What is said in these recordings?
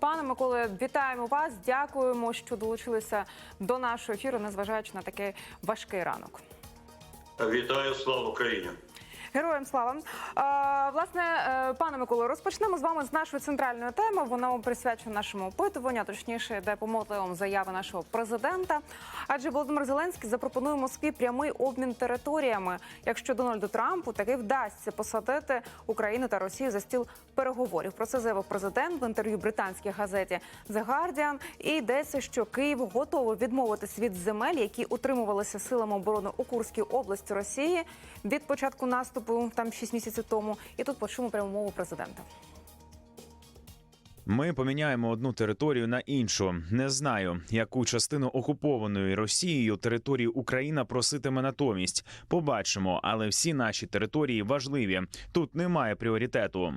Пане Миколе, вітаємо вас. Дякуємо, що долучилися до нашого ефіру, незважаючи на такий важкий ранок. Вітаю, слава Україні! Героям слава власне, е, пане Миколо, розпочнемо з вами з нашої центральної теми. Вона присвячена нашому опитуванню, точніше, де по мотивам заяви нашого президента. Адже Володимир Зеленський запропонує Москві прямий обмін територіями, якщо Дональду Трампу таки вдасться посадити Україну та Росію за стіл переговорів. Про це заявив президент в інтерв'ю британській газеті The Guardian. І йдеться, що Київ готовий відмовитись від земель, які утримувалися силами оборони у Курській області Росії від початку наступу там 6 місяців тому. І тут почуємо пряму мову президента. Ми поміняємо одну територію на іншу. Не знаю, яку частину окупованої Росією території Україна проситиме натомість. Побачимо, але всі наші території важливі. Тут немає пріоритету.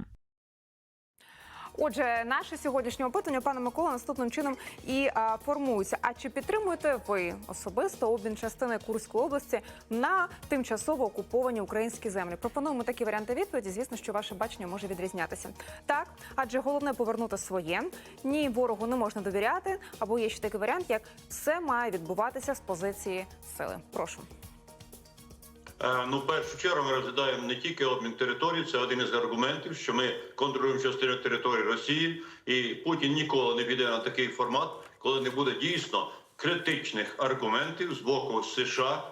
Отже, наше сьогоднішнє опитування, пане Микола, наступним чином і а, формується. А чи підтримуєте ви особисто обмін частини Курської області на тимчасово окуповані українські землі? Пропонуємо такі варіанти відповіді. Звісно, що ваше бачення може відрізнятися. Так, адже головне повернути своє. Ні, ворогу не можна довіряти. Або є ще такий варіант, як все має відбуватися з позиції сили. Прошу. Е, Ну, в першу чергу ми розглядаємо не тільки обмін територій, це один із аргументів, що ми контролюємо частину території Росії, і Путін ніколи не піде на такий формат, коли не буде дійсно критичних аргументів з боку США,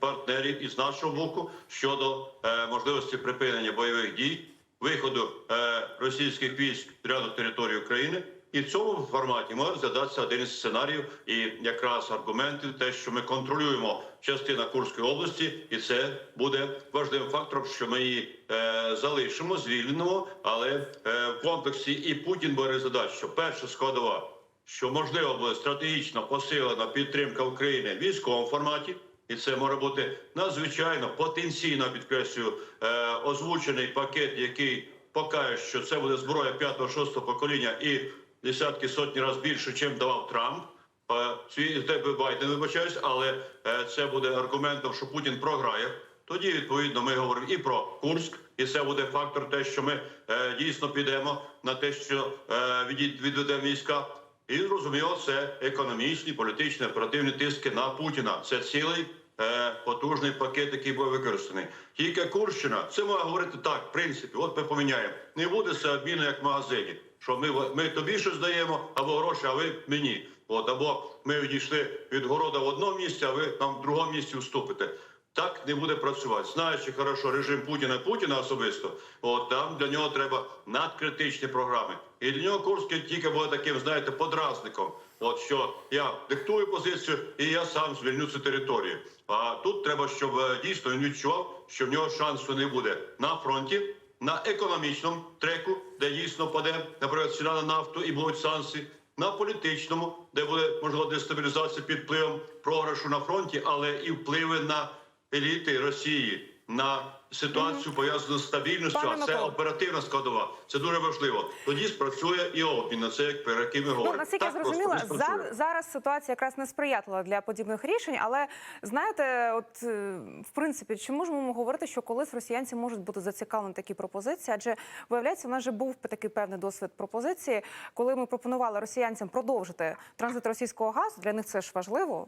партнерів і з нашого боку щодо е, можливості припинення бойових дій, виходу е, російських військ з ряду території України. І в цьому форматі може розглядатися один із сценаріїв, і якраз аргументів, те, що ми контролюємо частина Курської області, і це буде важливим фактором, що ми її е, залишимо, звільнимо. Але е, в комплексі і Путін буде задач, що перша складова, що можливо буде стратегічно посилена підтримка України в військовому форматі. І це може бути надзвичайно потенційно підкреслюю е, озвучений пакет, який покаже, що це буде зброя 5-6 покоління і десятки сотні разів більше, чим давав Трамп. Е, Свій тебе Байден вибачаюсь, але е, це буде аргументом, що Путін програє. Тоді відповідно ми говоримо і про Курськ, і це буде фактор, те, що ми е, дійсно підемо на те, що е, відід- відведемо війська. І зрозуміло, це економічні, політичні, оперативні тиски на Путіна. Це цілий е, потужний пакет, який буде використаний. Тільки Курщина, це можна говорити так, в принципі, от ми поміняємо. Не буде це обміну як в магазині. Що ми, ми тобі щось даємо, або гроші, а ви мені. От, або ми відійшли від города в одному місці, а ви там в другому місці вступите. Так не буде працювати. Знаючи хорошо режим Путіна Путіна особисто, от там для нього треба надкритичні програми. І для нього Курський тільки буде таким, знаєте, подразником. От що я диктую позицію, і я сам звільню цю територію. А тут треба, щоб е, дійсно він відчував, що в нього шансу не буде на фронті, на економічному треку, де дійсно паде, наприклад, ціна на нафту і будуть санкції. На політичному, де буде можливо дестабілізація під впливом програшу на фронті, але і впливи на еліти Росії, на ситуацію пов'язану з стабільністю. Пане А це Микола. оперативна складова. Це дуже важливо. Тоді спрацює і обмін на це, як про який ми говоримо. Ну, наскільки я зрозуміла, за, зараз ситуація якраз не сприятлива для подібних рішень. Але знаєте, от е, в принципі, чи можемо ми говорити, що колись росіянці можуть бути зацікавлені в такій пропозиції? Адже виявляється, у нас вже був такий певний досвід пропозиції, коли ми пропонували росіянцям продовжити транзит російського газу. Для них це ж важливо.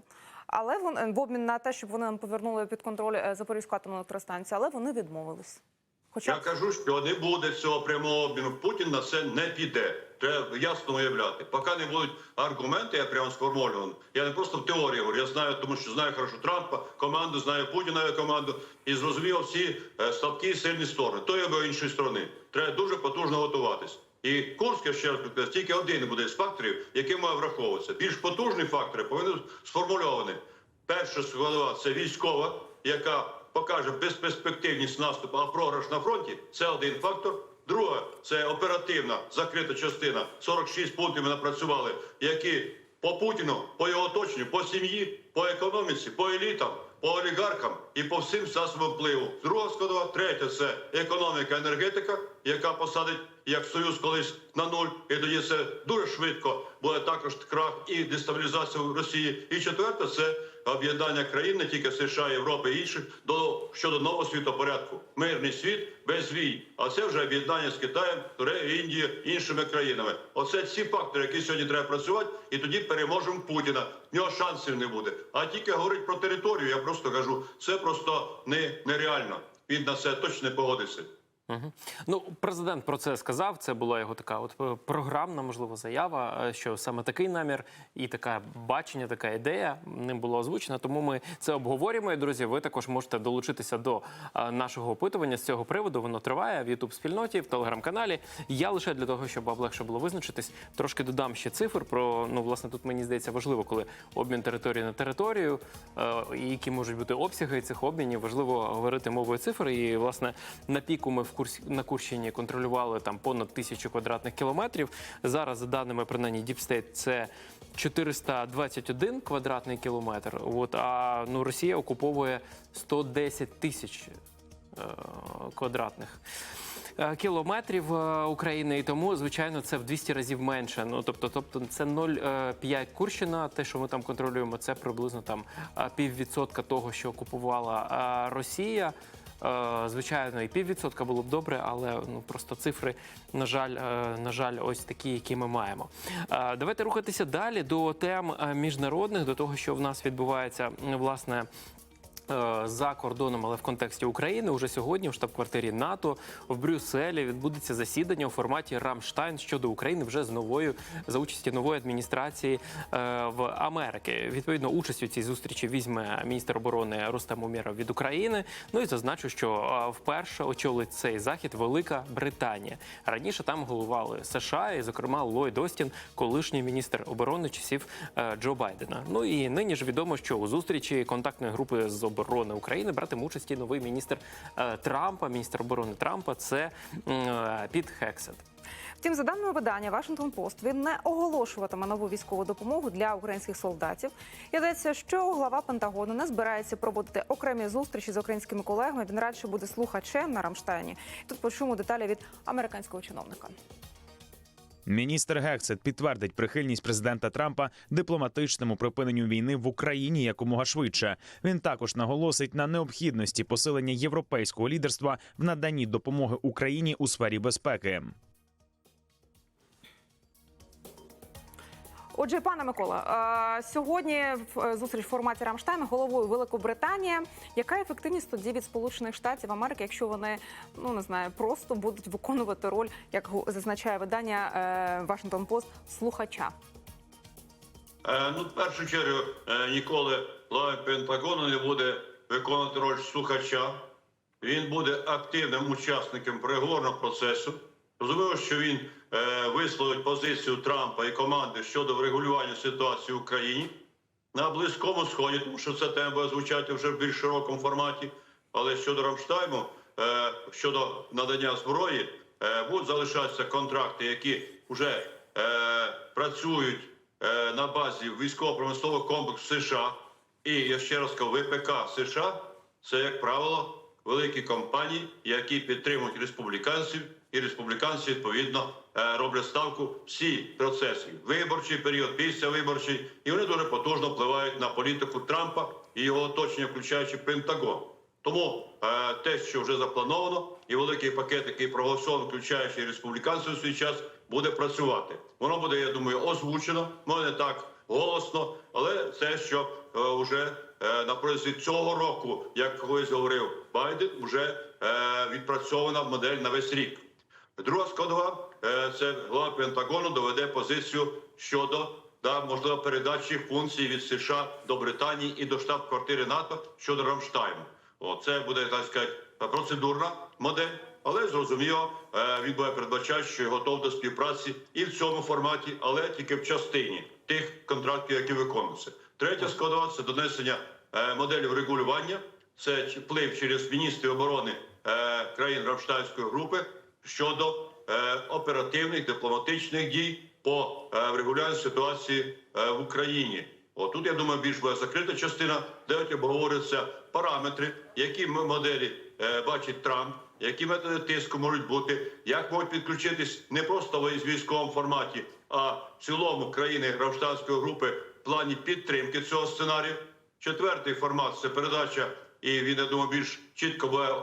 Але вон в обмін на те, щоб вони нам повернули під контроль е, Запорізьку атомну електростанцію, але вони відмовились. Хоча Я кажу, що не буде цього прямого обміну. Путін на це не піде. Треба ясно уявляти. Поки не будуть аргументи, я прямо сформульований. Я не просто в теорії говорю. Я знаю, тому що знаю хорошо Трампа, команду, знаю Путіна команду і зрозумів всі е, слабкі і сильні сторони. Тої або іншої сторони. Треба дуже потужно готуватись. І Курськ, я ще раз підкреслю, тільки один буде з факторів, який має враховуватися. Більш потужні фактори повинні сформульовані. Перша складова це військова, яка покаже безперспективність наступу, а програш на фронті це один фактор. Друге, це оперативна закрита частина. 46 пунктів ми напрацювали, які по Путіну, по його оточенню, по сім'ї, по економіці, по елітам, по олігархам і по всім засобам впливу. Друга складова, третя це економіка, енергетика, яка посадить як Союз колись на нуль, і тоді це дуже швидко буде також крах і дестабілізація в Росії. І четверте це об'єднання країн, не тільки США, Європи і інших, до щодо нового світопорядку. Мирний світ без вій. А це вже об'єднання з Китаєм, Індією, іншими країнами. Оце ці фактори, які сьогодні треба працювати, і тоді переможемо Путіна. В нього шансів не буде. А тільки говорить про територію. Я просто кажу, це просто не, нереально. Він на це точно не погодиться. Угу. Ну, президент про це сказав. Це була його така от е, програмна, можливо, заява, е, що саме такий намір і таке бачення, така ідея ним було озвучена. Тому ми це обговорюємо. І, друзі, ви також можете долучитися до е, нашого опитування з цього приводу. Воно триває в Ютуб спільноті, в телеграм-каналі. Я лише для того, щоб вам легше було визначитись, трошки додам ще цифр про ну, власне, тут мені здається важливо, коли обмін території на територію, які можуть бути обсяги цих обмінів. Важливо говорити мовою цифр. І власне на піку ми в курсі на Курщині контролювали там понад тисячу квадратних кілометрів. Зараз, за даними принаймні Діпстейт, це 421 квадратний кілометр. От а ну Росія окуповує 110 тисяч е, квадратних. е, Кілометрів е, України і тому, звичайно, це в 200 разів менше. Ну тобто, тобто це 0,5 Курщина. Те, що ми там контролюємо, це приблизно там піввідсотка того, що окупувала Росія. Е, Звичайно, і піввідсотка було б добре, але ну просто цифри, на жаль, е, на жаль, ось такі, які ми маємо. Е, Давайте рухатися далі до тем міжнародних, до того, що в нас відбувається власне. Е, За кордоном, але в контексті України, уже сьогодні в штаб-квартирі НАТО в Брюсселі відбудеться засідання у форматі Рамштайн щодо України вже з новою за участі нової адміністрації е, в Америки. Відповідно, участь у цій зустрічі візьме міністр оборони Рустем Умєров від України. Ну і зазначу, що е, вперше очолить цей захід Велика Британія. Раніше там головували США, і, зокрема, Ллойд Остін, колишній міністр оборони часів Джо Байдена. Ну і нині ж відомо, що у зустрічі контактної групи з оборони України братиме участь і новий міністр е, Трампа, міністр оборони Трампа. Це е, Піт Хексет. Втім, за даними видання Вашингтон Пост, він не оголошуватиме нову військову допомогу для українських солдатів. Йдеться, що глава Пентагону не збирається проводити окремі зустрічі з українськими колегами. Він радше буде слухачем на Рамштайні. Тут почуємо деталі від американського чиновника. Міністр Гексет підтвердить прихильність президента Трампа дипломатичному припиненню війни в Україні якомога швидше. Він також наголосить на необхідності посилення європейського лідерства в наданні допомоги Україні у сфері безпеки. Отже, пане Микола, е, сьогодні в е, зустріч в форматі Рамштайн головою Великобританія. Яка ефективність тоді від Сполучених Штатів Америки, якщо вони ну не знаю, просто будуть виконувати роль, як зазначає видання е, Вашингтон Пост, слухача? Е, ну, в першу чергу, е, ніколи глава Пентагону не буде виконувати роль слухача. Він буде активним учасником переговорного процесу. Розуміло, що він е, висловить позицію Трампа і команди щодо врегулювання ситуації в Україні на близькому сході, тому що ця тема буде звучати вже в більш широкому форматі. Але щодо Рамштайму, е, щодо надання зброї, е, будуть залишатися контракти, які вже е, працюють е, на базі військово-промислового комплексу США. І я ще раз кажу, ВПК США це, як правило, великі компанії, які підтримують республіканців, і республіканці відповідно е, роблять ставку всі процеси виборчий період, післявиборчий, і вони дуже потужно впливають на політику Трампа і його оточення, включаючи Пентагон. Тому е, те, що вже заплановано, і великий пакет, який проголосований, включаючи республіканців у свій час, буде працювати. Воно буде, я думаю, озвучено, може не так голосно, але це, що е, вже на протязі цього року, як колись говорив Байден, вже відпрацьована модель на весь рік. Друга складова е, це глава Пентагону доведе позицію щодо да, можливо передачі функцій від США до Британії і до штаб-квартири НАТО щодо Рамштайму. О, це буде так сказати процедурна модель, але зрозуміло, е, він буде передбачати, що готов до співпраці і в цьому форматі, але тільки в частині тих контрактів, які виконуються. Третя складова це донесення е, моделі врегулювання, це вплив через міністрів оборони країн Рамштайнської групи щодо е, оперативних дипломатичних дій по е, врегулюванню ситуації е, в Україні. Отут, я думаю, більш буде закрита частина, де обговорюються параметри, які моделі е, бачить Трамп, які методи тиску можуть бути, як можуть підключитись не просто в військовому форматі, а в цілому країни Рамштанської групи в плані підтримки цього сценарію. Четвертий формат це передача, і він я думаю, більш чітко буде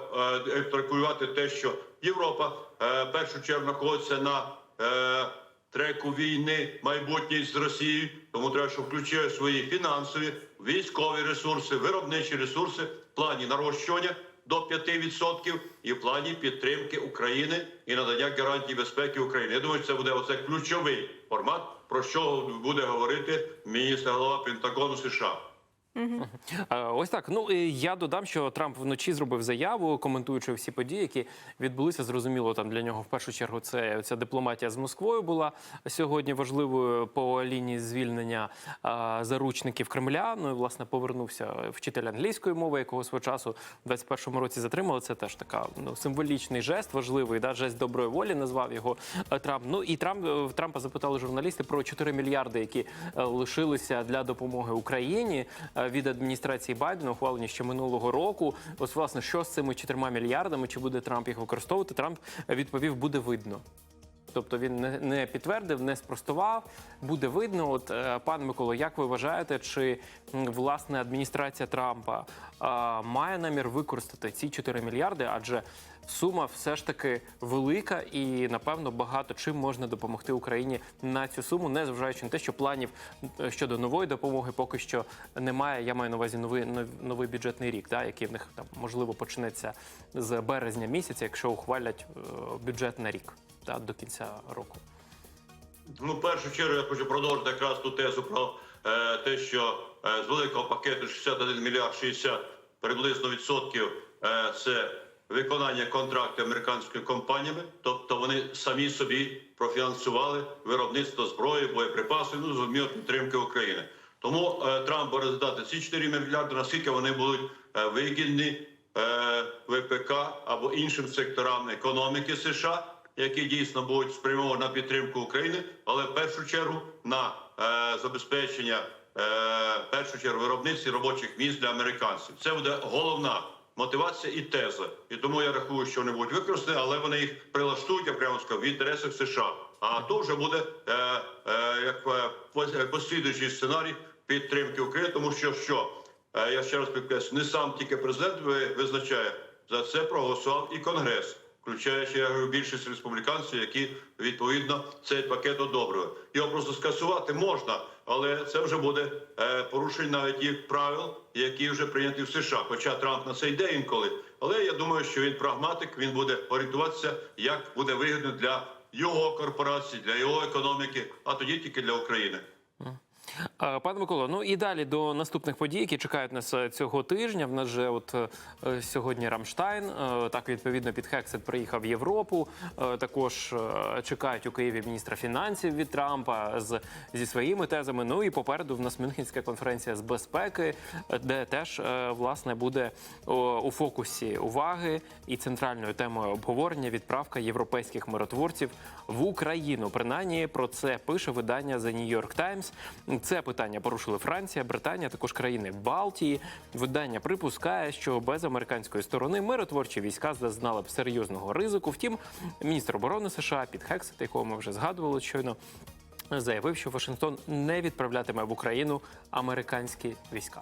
е, тракувати те, що Європа е, в першу чергу знаходиться на е, треку війни майбутньої з Росією. Тому треба, щоб включили свої фінансові, військові ресурси, виробничі ресурси в плані нарощування до 5% і в плані підтримки України і надання гарантій безпеки України. Я думаю, це буде оце ключовий формат, про що буде говорити міністр голова Пентагону США. Е, Ось так. Ну я додам, що Трамп вночі зробив заяву, коментуючи всі події, які відбулися. Зрозуміло, там для нього в першу чергу це ця дипломатія з Москвою була сьогодні важливою по лінії звільнення а, заручників Кремля. Ну і власне повернувся вчитель англійської мови, якого свого часу в 21-му році затримали. Це теж така ну символічний жест, важливий, да, жест доброї волі назвав його е, Трамп. Ну і Трамп е, в Трампа запитали журналісти про 4 мільярди, які е, лишилися для допомоги Україні е, від адміністрації Байдена, ухвалені ще минулого року. Ось власне, що з цими 4 мільярдами, чи буде Трамп їх використовувати? Трамп відповів, буде видно. Тобто він не, не підтвердив, не спростував. Буде видно. От е, пане Миколо, як ви вважаєте, чи власне адміністрація Трампа а, має намір використати ці 4 мільярди? Адже сума все ж таки велика, і напевно багато чим можна допомогти Україні на цю суму, не зважаючи на те, що планів е, щодо нової допомоги поки що немає. Я маю на увазі новий нов- новий бюджетний рік, да, який в них там можливо почнеться з березня місяця, якщо ухвалять е, бюджет на рік та, до кінця року. Ну, в першу чергу я хочу продовжити якраз ту тезу про е, те, що е, з великого пакету 61 мільярд 60 приблизно відсотків е, це виконання контрактів американськими компаніями, тобто вони самі собі профінансували виробництво зброї, боєприпасів, ну зрозуміло, підтримки України. Тому е, Трамп буде задати ці 4 мільярди, наскільки вони будуть е, вигідні е, ВПК або іншим секторам економіки США, які дійсно будуть спрямовані на підтримку України, але в першу чергу на е, забезпечення е, в першу чергу виробництва робочих місць для американців. Це буде головна мотивація і теза. І тому я рахую, що вони будуть використані, але вони їх прилаштують, я прямо сказав, в інтересах США. А то вже буде е, е, як е, послідуючий сценарій підтримки України, тому що що Е, я ще раз підкреслю, не сам тільки президент ви- визначає за це проголосував і конгрес, включаючи я говорю, більшість республіканців, які відповідно цей пакет одобрили. Його просто скасувати можна, але це вже буде е, порушення навіть їх правил, які вже прийняті в США. Хоча Трамп на це йде інколи. Але я думаю, що він прагматик, він буде орієнтуватися, як буде вигідно для його корпорації, для його економіки, а тоді тільки для України. Е, Пане Миколо, ну і далі до наступних подій, які чекають нас е, цього тижня. В нас же от е, сьогодні Рамштайн. е, Так відповідно під Хексет приїхав в Європу. Е, Також е, чекають у Києві міністра фінансів від Трампа з зі своїми тезами. Ну і попереду в нас Мюнхенська конференція з безпеки, е, де теж е, власне буде у фокусі уваги і центральною темою обговорення відправка європейських миротворців в Україну. Принаймні про це пише видання The New York Times. Це питання порушили Франція, Британія, також країни Балтії. Видання припускає, що без американської сторони миротворчі війська зазнали б серйозного ризику. Втім, міністр оборони США під Хексет, якого ми вже згадували щойно. Заявив, що Вашингтон не відправлятиме в Україну американські війська.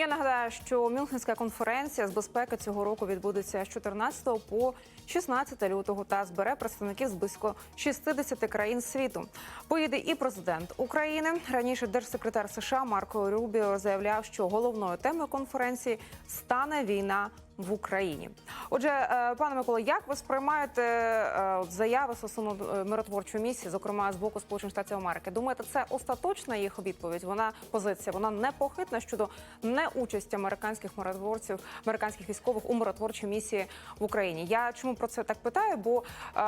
Я нагадаю, що Мюнхенська конференція з безпеки цього року відбудеться з 14 по 16 лютого та збере представників з близько 60 країн світу. Поїде і президент України. Раніше держсекретар США Марко Рубіо заявляв, що головною темою конференції стане війна. В Україні, отже, е, пане Микола, як ви сприймаєте е, заяви стосовно е, миротворчої місії, зокрема з боку Сполучених Штатів Америки? Думаєте, це остаточна їх відповідь? Вона позиція, вона непохитна щодо неучасті американських миротворців, американських військових у миротворчій місії в Україні. Я чому про це так питаю? Бо е,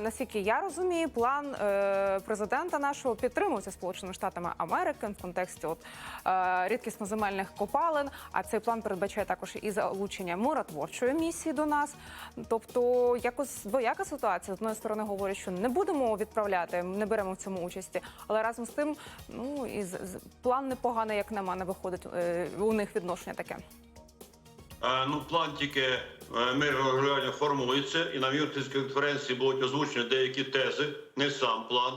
наскільки я розумію, план е, президента нашого підтримується Сполученими Штатами Америки в контексті от е, рідкісноземельних копалин. А цей план передбачає також і залучення миротворчої місії до нас. Тобто, якось двояка ситуація. З одної сторони говорять, що не будемо відправляти, не беремо в цьому участі. Але разом з тим, ну і план непоганий, як на мене, виходить е, у них відношення таке. Е, Ну, план тільки е, мирного регулювання формується, і на Мюнхенській конференції будуть озвучені деякі тези, не сам план.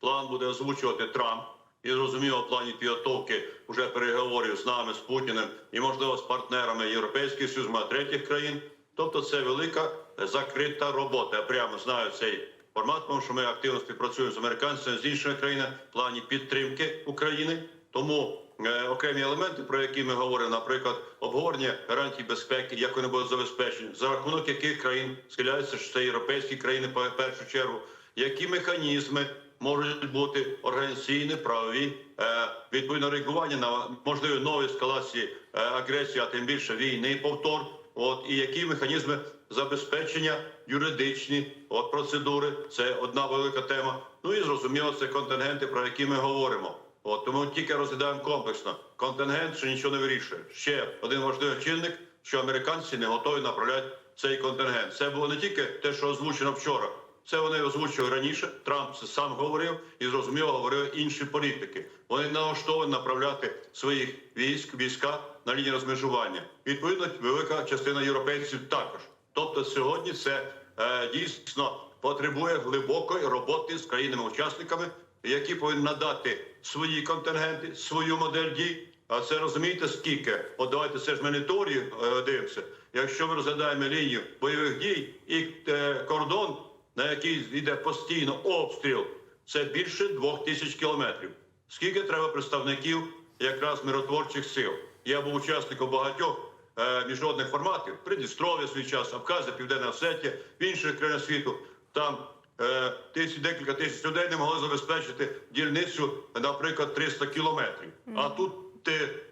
План буде озвучувати Трамп. І зрозуміло, в плані підготовки вже переговорів з нами, з Путіним і, можливо, з партнерами Європейського Союзу, а третіх країн. Тобто це велика е, закрита робота. Я прямо знаю цей формат, тому що ми активно співпрацюємо з американцями, з іншими країнами в плані підтримки України. Тому е, окремі елементи, про які ми говоримо, наприклад, обговорення гарантій безпеки, як вони будуть забезпечені, за рахунок яких країн схиляються, що це європейські країни по першу чергу, які механізми можуть бути організаційні, правові, е, відповідно реагування на можливі нові ескалації е, агресії, а тим більше війни повтор. От і які механізми забезпечення юридичні от процедури це одна велика тема. Ну і зрозуміло, це контингенти, про які ми говоримо. От тому тільки розглядаємо комплексно. Контингент ще нічого не вирішує. Ще один важливий чинник, що американці не готові направляти цей контингент. Це було не тільки те, що озвучено вчора. Це вони озвучували раніше. Трамп це сам говорив і зрозуміло говорили інші політики. Вони налаштовані направляти своїх військ, війська на лінії розмежування. Відповідно, велика частина європейців також. Тобто, сьогодні це е, дійсно потребує глибокої роботи з країнами-учасниками, які повинні надати свої контингенти, свою модель дій. А це розумієте скільки? От давайте це ж ми не е, дивимося. Якщо ми розглядаємо лінію бойових дій і е, кордон, на який йде постійно обстріл, це більше двох тисяч кілометрів. Скільки треба представників якраз миротворчих сил? Я був учасником багатьох е, міжнародних форматів Придністров'я свій час, Абхазія, Південна Осетія, в інших країнах світу. Там е, тисяч, декілька тисяч людей не могли забезпечити дільницю, наприклад, 300 кілометрів. А тут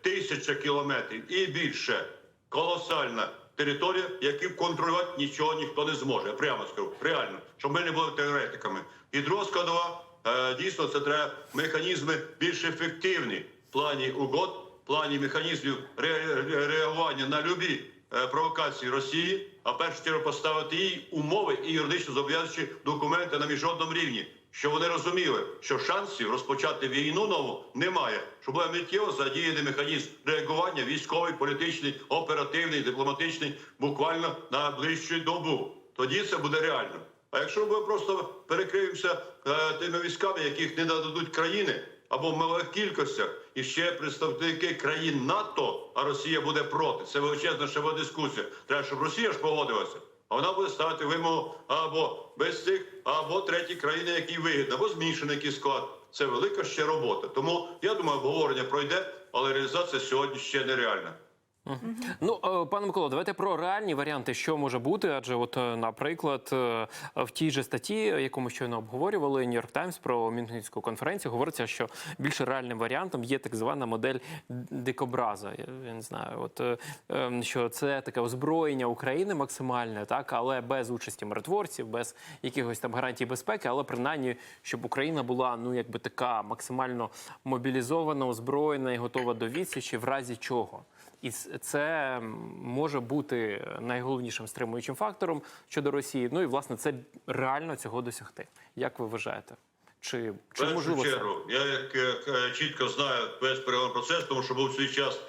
тисяча кілометрів і більше. Колосальна територія, яку контролювати нічого ніхто не зможе. Я прямо скажу, реально, щоб ми не були теоретиками. І друга е, дійсно, це треба механізми більш ефективні в плані угод, в плані механізмів ре- ре- реагування на любі е, провокації Росії, а першу чергу поставити їй умови і юридично зобов'язуючі документи на міжнародному рівні, щоб вони розуміли, що шансів розпочати війну нову немає, щоб був миттєво задіяний механізм реагування військовий, політичний, оперативний, дипломатичний, буквально на ближчу добу. Тоді це буде реально. А якщо ми просто перекриємося е, тими військами, яких не нададуть країни або в малих кількостях, і ще представники країн НАТО, а Росія буде проти. Це величезна ще дискусія. Треба, щоб Росія ж погодилася. А вона буде ставити вимогу або без цих, або треті країни, які вигідно, або змішаний який склад. Це велика ще робота. Тому я думаю, обговорення пройде, але реалізація сьогодні ще нереальна. Ну, е, пане Миколо, давайте про реальні варіанти, що може бути. Адже, от, е, наприклад, е, в тій же статті, яку ми щойно обговорювали, Нью-Йорк Таймс про Мюнхенську конференцію, говориться, що більш реальним варіантом є так звана модель дикобраза. Я, я не знаю, от е, е, що це таке озброєння України максимальне, так, але без участі миротворців, без якихось там гарантій безпеки, але принаймні, щоб Україна була ну якби така максимально мобілізована, озброєна і готова до відсічі, в разі чого. І це може бути найголовнішим стримуючим фактором щодо Росії. Ну і власне це реально цього досягти. Як ви вважаєте? Чи, чи першу можливо це? чергу, я як е, чітко знаю весь переговорний процес, тому що був свій час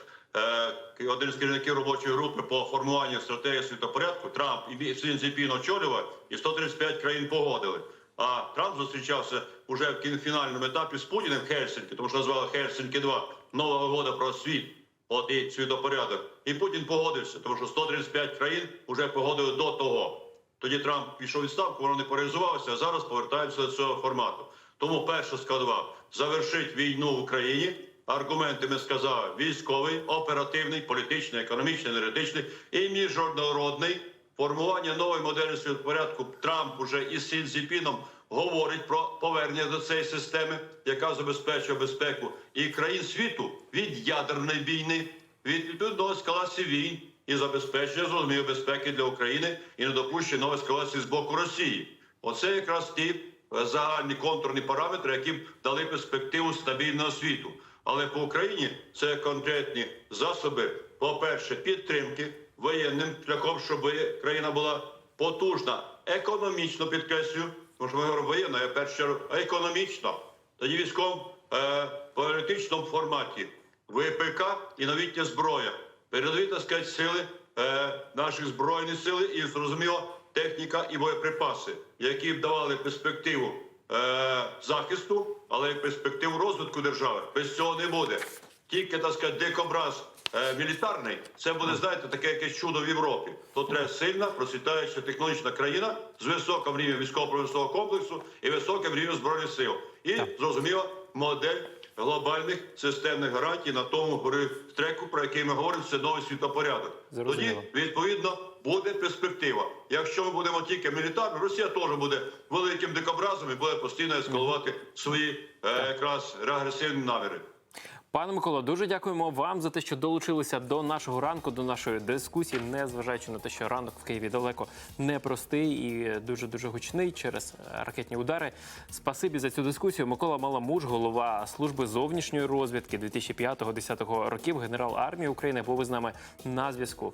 е, один з керівників робочої групи по формуванню стратегії світопорядку. Трамп і Бі- Сі Цзіньпін очолював, і 135 країн погодили. А Трамп зустрічався уже в фінальному етапі з Путіним в Хельсинкі, тому що назвали Хельсинкі 2 нова угода про світ. От і світопорядок. І Путін погодився, тому що 135 країн вже погодили до того. Тоді Трамп пішов відставку, воно не поризувалося, а зараз повертаємося до цього формату. Тому перша складова завершить війну в Україні. Аргументи ми сказали: військовий, оперативний, політичний, економічний, енергетичний і міжнародний. Формування нової моделі світопорядку Трамп уже із Сін Цзіпіном говорить про повернення до цієї системи, яка забезпечує безпеку і країн світу від ядерної війни, від відповідно ескалації війн і забезпечення зрозуміло безпеки для України і недопущення нової ескалації з боку Росії. Оце якраз ті е, загальні контурні параметри, які б дали перспективу стабільного світу. Але по Україні це конкретні засоби, по-перше, підтримки воєнним шляхом, щоб країна була потужна, економічно підкреслюю, тому що ми говоримо воєнно, в першу чергу економічно, тоді військовому е, політичному форматі ВПК і новітня зброя. Передові, так сказати, сили е, наших збройних сил і зрозуміло техніка і боєприпаси, які б давали перспективу е, захисту, але й перспективу розвитку держави. Без цього не буде. Тільки так сказати, дикобраз мілітарний, це буде, знаєте, таке якесь чудо в Європі. То треба сильна, процвітаюча технологічна країна з високим рівнем військово-промислового комплексу і високим рівнем збройних сил. І зрозуміло, модель глобальних системних гарантій на тому треку, про який ми говоримо, це новий світопорядок. Тоді відповідно буде перспектива. Якщо ми будемо тільки мілітарно, Росія теж буде великим дикобразом і буде постійно ескалувати свої е, якраз агресивні наміри. Пане Миколо, дуже дякуємо вам за те, що долучилися до нашого ранку, до нашої дискусії, не зважаючи на те, що ранок в Києві далеко непростий і дуже дуже гучний через е, ракетні удари. Спасибі за цю дискусію. Микола Маламуш, голова служби зовнішньої розвідки 2005-2010 років, генерал армії України, був із нами на зв'язку.